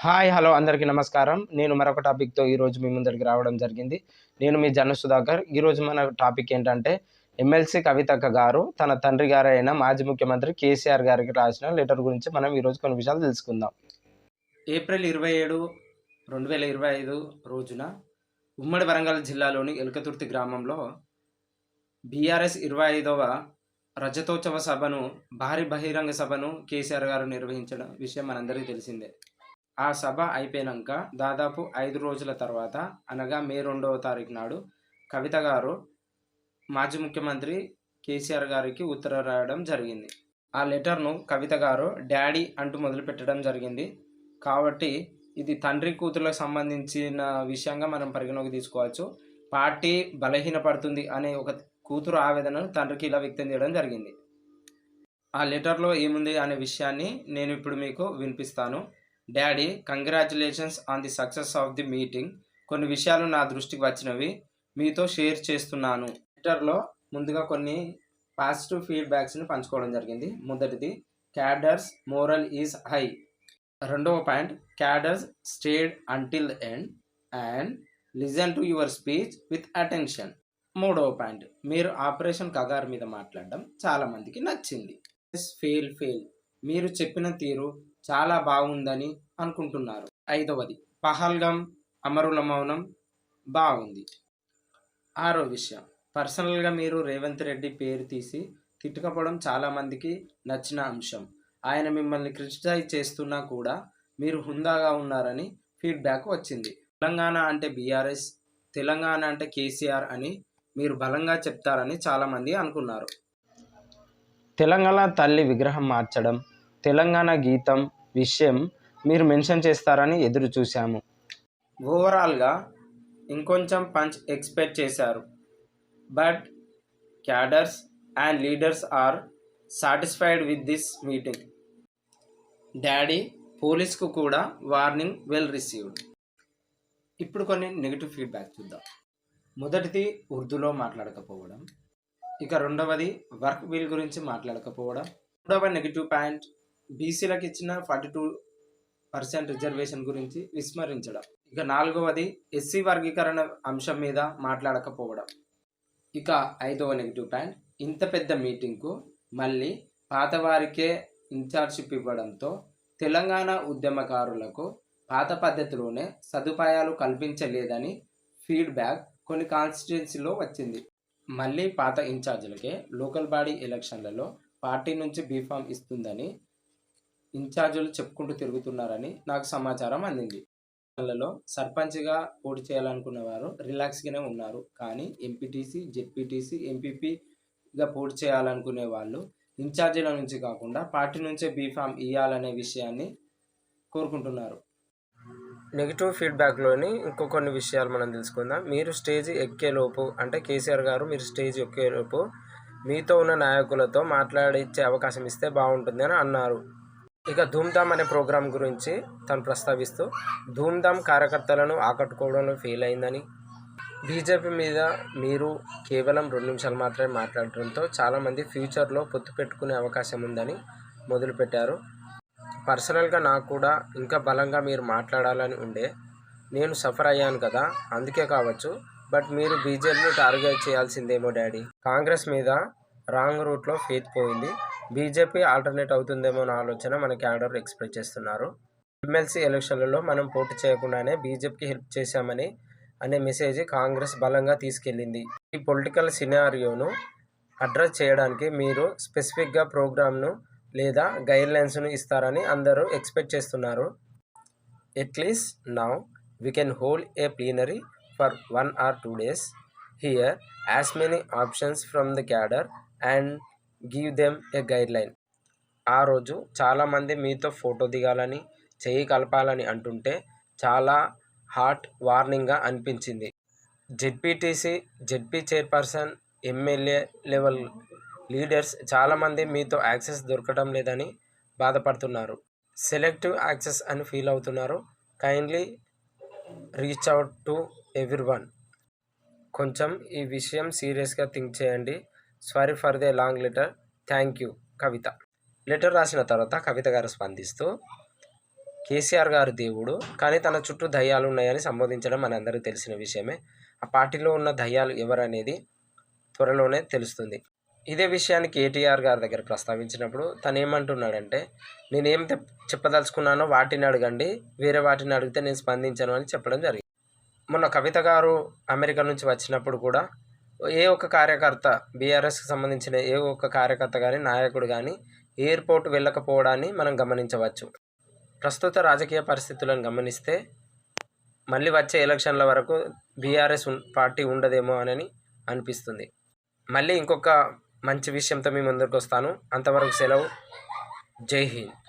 Hi hello అందరికీ నమస్కారం. నేను మరొక టాపిక్తో ఈరోజు మీ ముందరికి రావడం జరిగింది. నేను మీ జన సుధాకర్. ఈరోజు మన టాపిక్ ఏంటంటే ఎమ్మెల్సీ కవితక్క గారు తన తండ్రి గారైన మాజీ ముఖ్యమంత్రి కేసీఆర్ గారికి రాసిన లెటర్ గురించి మనం ఈరోజు కొన్ని విషయాలు తెలుసుకుందాం. ఏప్రిల్ ఇరవై ఏడు రెండు వేల ఇరవై ఐదు రోజున ఉమ్మడి వరంగల్ జిల్లాలోని ఎలకతుర్తి గ్రామంలో బీఆర్ఎస్ ఇరవై ఐదవ రజతోత్సవ సభను భారీ బహిరంగ సభను కేసీఆర్ గారు నిర్వహించిన విషయం మనందరికీ తెలిసిందే. ఆ సభ అయిపోయాక దాదాపు ఐదు రోజుల తర్వాత అనగా మే రెండవ తారీఖు నాడు కవిత గారు మాజీ ముఖ్యమంత్రి కేసీఆర్ గారికి ఉత్తరం రాయడం జరిగింది. ఆ లెటర్ను కవిత గారు డాడీ అంటూ మొదలుపెట్టడం జరిగింది. కాబట్టి ఇది తండ్రి కూతురులకు సంబంధించిన విషయంగా మనం పరిగణలోకి తీసుకోవచ్చు. పార్టీ బలహీనపడుతుంది అనే ఒక కూతురు ఆవేదనను తండ్రికి ఇలా వ్యక్తం చేయడం జరిగింది. ఆ లెటర్లో ఏముంది అనే విషయాన్ని నేను ఇప్పుడు మీకు వినిపిస్తాను. Daddy congratulations on the success of the meeting. కొన్ని విషయాలు నా దృష్టికి వచ్చినవి. మీతో షేర్ చేస్తున్నాను. ట్విట్టర్లో ముందుగా కొన్ని పాజిటివ్ ఫీడ్బ్యాక్స్ని పంచుకోవడం జరిగింది. మొదటిది క్యాడర్స్ మోరల్ ఈజ్ హై. రెండవ point cadres stayed until end and listen to your speech with attention. మూడవ పాయింట్ మీరు ఆపరేషన్ కగార్ మీద మాట్లాడడం చాలామందికి నచ్చింది. ఫెయిల్ ఫెయిల్ మీరు చెప్పిన తీరు చాలా బాగుందని అనుకుంటున్నారు. ఐదవది పహల్గం అమరుల మౌనం బాగుంది. ఆరో విషయం పర్సనల్గా మీరు రేవంత్ రెడ్డి పేరు తీసి తిట్టుకపోవడం చాలామందికి నచ్చిన అంశం. ఆయన మిమ్మల్ని క్రిటిసైజ్ చేస్తున్నా కూడా మీరు హుందాగా ఉన్నారని ఫీడ్బ్యాక్ వచ్చింది. తెలంగాణ అంటే బీఆర్ఎస్ తెలంగాణ అంటే కేసీఆర్ అని మీరు బలంగా చెప్తారని చాలామంది అనుకున్నారు. తెలంగాణ తల్లి విగ్రహం మార్చడం తెలంగాణ గీతం విషయం మీరు మెన్షన్ చేస్తారని ఎదురు చూశాము. ఓవరాల్గా ఇంకొంచెం పంచ్ ఎక్స్పెక్ట్ చేశారు. But cadres and leaders are satisfied with this meeting. Daddy పోలీస్కు కూడా వార్నింగ్ వెల్ రిసీవ్డ్. ఇప్పుడు కొన్ని నెగిటివ్ ఫీడ్బ్యాక్ చూద్దాం. మొదటిది ఉర్దూలో మాట్లాడకపోవడం. ఇక రెండవది వర్క్ వీల్ గురించి మాట్లాడకపోవడం. మూడవ నెగిటివ్ పాయింట్ బీసీలకు ఇచ్చిన ఫార్టీ టూ పర్సెంట్ రిజర్వేషన్ గురించి విస్మరించడం. ఇక నాలుగవది ఎస్సీ వర్గీకరణ అంశం మీద మాట్లాడకపోవడం. ఇక ఐదవ నెగిటివ్ పాయింట్ ఇంత పెద్ద మీటింగ్కు మళ్ళీ పాతవారికే ఇన్ఛార్జ్షిప్ ఇవ్వడంతో తెలంగాణ ఉద్యమకారులకు పాత పద్ధతిలోనే సదుపాయాలు కల్పించలేదని ఫీడ్బ్యాక్ కొన్ని కాన్స్టిట్యున్సీలో వచ్చింది. మళ్ళీ పాత ఇన్ఛార్జీలకే లోకల్ బాడీ ఎలక్షన్లలో పార్టీ నుంచి బీఫామ్ ఇస్తుందని ఇన్ఛార్జీలు చెప్పుకుంటూ తిరుగుతున్నారని నాకు సమాచారం అందింది. వాళ్ళలో సర్పంచ్గా పోటీ చేయాలనుకున్న వారు రిలాక్స్గానే ఉన్నారు. కానీ ఎంపీటీసీ జెడ్పీటీసీ ఎంపీపీగా పోటీ చేయాలనుకునే వాళ్ళు ఇన్ఛార్జీల నుంచి కాకుండా పార్టీ నుంచే బీఫామ్ ఇవ్వాలనే విషయాన్ని కోరుకుంటున్నారు. నెగిటివ్ ఫీడ్బ్యాక్లోని ఇంకో కొన్ని విషయాలు మనం తెలుసుకుందాం. మీరు స్టేజ్ ఎక్కేలోపు అంటే కేసీఆర్ గారు మీరు స్టేజ్ ఎక్కేలోపు మీతో ఉన్న నాయకులతో మాట్లాడించే అవకాశం ఇస్తే బాగుంటుంది అని అన్నారు. ఇక ధూమ్ధామ్ అనే ప్రోగ్రాం గురించి తను ప్రస్తావిస్తూ ధూమ్ధామ్ కార్యకర్తలను ఆకట్టుకోవడంలో ఫెయిల్ అయిందని బీజేపీ మీద మీరు కేవలం రెండు నిమిషాలు మాత్రమే మాట్లాడటంతో చాలామంది ఫ్యూచర్లో పొత్తు పెట్టుకునే అవకాశం ఉందని మొదలుపెట్టారు. పర్సనల్గా నాకు కూడా ఇంకా బలంగా మీరు మాట్లాడాలని ఉండే నేను సఫర్ అయ్యాను కదా అందుకే కావచ్చు బట్ మీరు బీజేపీని టార్గెట్ చేయాల్సిందేమో డాడీ. కాంగ్రెస్ మీద రాంగ్ రూట్లో ఫేత్ పోయింది. బీజేపీ ఆల్టర్నేట్ అవుతుందేమో అన్న ఆలోచన మన క్యాడర్ ఎక్స్ప్రెస్ చేస్తున్నారు. ఎమ్మెల్సీ ఎలక్షన్లలో మనం పోటీ చేయకుండానే బీజేపీకి హెల్ప్ చేశామని అనే మెసేజ్ కాంగ్రెస్ బలంగా తీసుకెళ్ళింది. ఈ పొలిటికల్ సినారియోను అడ్రస్ చేయడానికి మీరు స్పెసిఫిక్గా ప్రోగ్రామ్ను లేదా గైడ్లైన్స్ను ఇస్తారని అందరూ ఎక్స్పెక్ట్ చేస్తున్నారు. At least now we can hold a plenary for one or two days hear as many options from the cadre and give them a guideline ఆ రోజు చాలామంది మీతో ఫోటో దిగాలని చేయి కలపాలని అంటుంటే చాలా హార్ట్ వార్నింగ్గా అనిపించింది. ZPTC ZP chairperson MLA level leaders చాలామంది మీతో యాక్సెస్ దొరకడం లేదని బాధపడుతున్నారు. సెలెక్టివ్ యాక్సెస్ అని ఫీల్ అవుతున్నారు. Kindly reach out to everyone కొంచెం ఈ విషయం సీరియస్గా థింక్ చేయండి. Sorry for the long letter thank you Kavitha letter రాసిన తర్వాత కవిత గారు స్పందిస్తూ కేసీఆర్ గారు దేవుడు కానీ తన చుట్టూ దయ్యాలు ఉన్నాయని సంబోధించడం మనందరికీ తెలిసిన విషయమే. ఆ పార్టీలో ఉన్న దయ్యాలు ఎవరనేది త్వరలోనే తెలుస్తుంది. ఇదే విషయాన్ని కేటీఆర్ గారి దగ్గర ప్రస్తావించినప్పుడు తను ఏమంటున్నాడంటే నేనేం చెప్పదలుచుకున్నానో వాటిని అడగండి వేరే వాటిని అడిగితే నేను స్పందించను అని చెప్పడం జరిగింది. మొన్న కవిత గారు అమెరికా నుంచి వచ్చినప్పుడు కూడా ఏ ఒక్క కార్యకర్త బీఆర్ఎస్కి సంబంధించిన ఏ ఒక్క కార్యకర్త కానీ నాయకుడు కానీ ఎయిర్పోర్ట్ వెళ్ళకపోవడాన్ని మనం గమనించవచ్చు. ప్రస్తుత రాజకీయ పరిస్థితులను గమనిస్తే మళ్ళీ వచ్చే ఎలక్షన్ల వరకు బీఆర్ఎస్ పార్టీ ఉండదేమో అని అనిపిస్తుంది. మళ్ళీ ఇంకొక మంచి విషయంతో మీ ముందుకు వస్తాను. అంతవరకు సెలవు. జై హింద్.